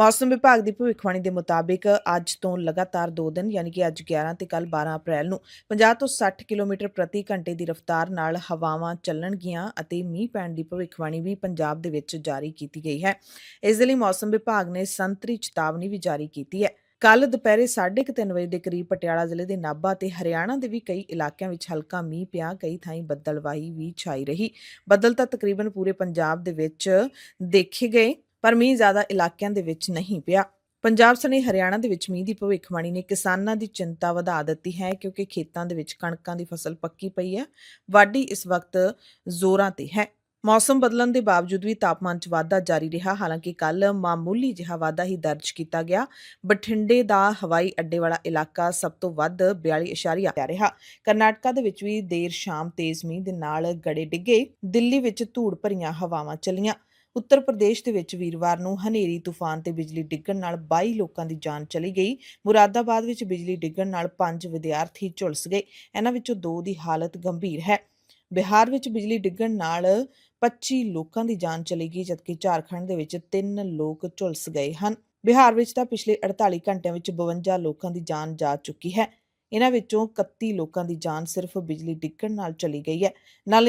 ਮੌਸਮ ਵਿਭਾਗ ਦੀ ਭਵਿੱਖਬਾਣੀ ਦੇ ਮੁਤਾਬਿਕ ਅੱਜ ਤੋਂ ਲਗਾਤਾਰ 2 ਦਿਨ, ਯਾਨੀ ਕਿ ਅੱਜ 11 ਤੇ ਕੱਲ 12 ਅਪ੍ਰੈਲ ਨੂੰ 50 ਤੋਂ 60 ਕਿਲੋਮੀਟਰ ਪ੍ਰਤੀ ਘੰਟੇ ਦੀ ਰਫ਼ਤਾਰ ਨਾਲ ਹਵਾਵਾਂ ਚੱਲਣਗੀਆਂ ਅਤੇ ਮੀਂਹ ਪੈਣ ਦੀ ਭਵਿੱਖਬਾਣੀ ਵੀ ਪੰਜਾਬ ਦੇ ਵਿੱਚ ਜਾਰੀ ਕੀਤੀ ਗਈ ਹੈ। ਇਸ ਦੇ ਲਈ ਮੌਸਮ ਵਿਭਾਗ ਨੇ ਸੰਤਰੀ ਚੇਤਾਵਨੀ ਵੀ ਜਾਰੀ ਕੀਤੀ ਹੈ। ਕੱਲ ਦੁਪਹਿਰੇ 3:30 ਵਜੇ ਦੇ ਕਰੀਬ ਪਟਿਆਲਾ ਜ਼ਿਲ੍ਹੇ ਦੇ ਨਾਭਾ ਤੇ ਹਰਿਆਣਾ ਦੇ ਵੀ ਕਈ ਇਲਾਕਿਆਂ ਵਿੱਚ ਹਲਕਾ ਮੀਂਹ ਪਿਆ, ਕਈ ਥਾਈਂ ਬੱਦਲਵਾਈ ਵੀ ਛਾਈ ਰਹੀ। ਬੱਦਲ ਤਾਂ ਤਕਰੀਬਨ ਪੂਰੇ ਪੰਜਾਬ ਦੇ ਵਿੱਚ ਦੇਖੇ ਗਏ। ਪਰ ਮੀਂਹ ਜ਼ਿਆਦਾ ਇਲਾਕਿਆਂ ਦੇ ਵਿੱਚ ਨਹੀਂ ਪਿਆ। ਪੰਜਾਬ ਸਣੇ ਹਰਿਆਣਾ ਦੇ ਵਿੱਚ ਮੀਂਹ ਦੀ ਭਵਿੱਖਬਾਣੀ ਨੇ ਕਿਸਾਨਾਂ ਦੀ ਚਿੰਤਾ ਵਧਾ ਦਿੱਤੀ ਹੈ ਕਿਉਂਕਿ ਖੇਤਾਂ ਦੇ ਵਿੱਚ ਕਣਕਾਂ ਦੀ ਫਸਲ ਪੱਕੀ ਪਈ ਹੈ। ਵਾਢੀ ਇਸ ਵਕਤ ਜ਼ੋਰਾਂ ਤੇ ਹੈ। ਮੌਸਮ ਬਦਲਣ ਦੇ ਬਾਵਜੂਦ ਵੀ ਤਾਪਮਾਨ 'ਚ ਵਾਧਾ ਜਾਰੀ ਰਿਹਾ। ਹਾਲਾਂਕਿ ਕੱਲ ਮਾਮੂਲੀ ਜਿਹਾ ਵਾਧਾ ਹੀ ਦਰਜ ਕੀਤਾ ਗਿਆ। ਬਠਿੰਡੇ ਦਾ ਹਵਾਈ ਅੱਡੇ ਵਾਲਾ ਇਲਾਕਾ ਸਭ ਤੋਂ ਵੱਧ 42.8 ਰਿਹਾ। ਕਰਨਾਟਕਾ ਦੇ ਵਿੱਚ ਵੀ ਦੇਰ ਸ਼ਾਮ ਤੇਜ਼ ਮੀਂਹ ਦੇ ਨਾਲ ਗੜੇ ਡਿੱਗੇ। ਦਿੱਲੀ ਵਿੱਚ ਧੂੜ ਭਰੀਆਂ ਹਵਾਵਾਂ ਚੱਲੀਆਂ। ਉੱਤਰ ਪ੍ਰਦੇਸ਼ ਦੇ ਵਿੱਚ ਵੀਰਵਾਰ ਨੂੰ ਹਨੇਰੀ, ਤੂਫਾਨ ਤੇ ਬਿਜਲੀ ਡਿੱਗਣ ਨਾਲ 22 ਲੋਕਾਂ ਦੀ ਜਾਨ ਚਲੀ ਗਈ। ਮੁਰਾਦਾਬਾਦ ਵਿੱਚ ਬਿਜਲੀ ਡਿੱਗਣ ਨਾਲ 5 ਵਿਦਿਆਰਥੀ ਝੁਲਸ ਗਏ। ਇਹਨਾਂ ਵਿੱਚੋਂ 2 ਦੀ ਹਾਲਤ ਗੰਭੀਰ ਹੈ। ਬਿਹਾਰ ਵਿੱਚ ਬਿਜਲੀ ਡਿੱਗਣ ਨਾਲ 25 ਲੋਕਾਂ ਦੀ ਜਾਨ ਚਲੀ ਗਈ, ਜਦਕਿ ਝਾਰਖੰਡ ਦੇ ਵਿੱਚ 3 ਲੋਕ ਝੁਲਸ ਗਏ ਹਨ। ਬਿਹਾਰ ਵਿੱਚ ਤਾਂ ਪਿਛਲੇ 48 ਘੰਟਿਆਂ ਵਿੱਚ 52 ਲੋਕਾਂ ਦੀ ਜਾਨ ਜਾ ਚੁੱਕੀ ਹੈ। ਇਹਨਾਂ ਵਿੱਚੋਂ 31 ਲੋਕਾਂ ਦੀ ਜਾਨ ਸਿਰਫ ਬਿਜਲੀ ਡਿੱਗਣ ਨਾਲ ਚਲੀ ਗਈ ਹੈ। ਨਾਲ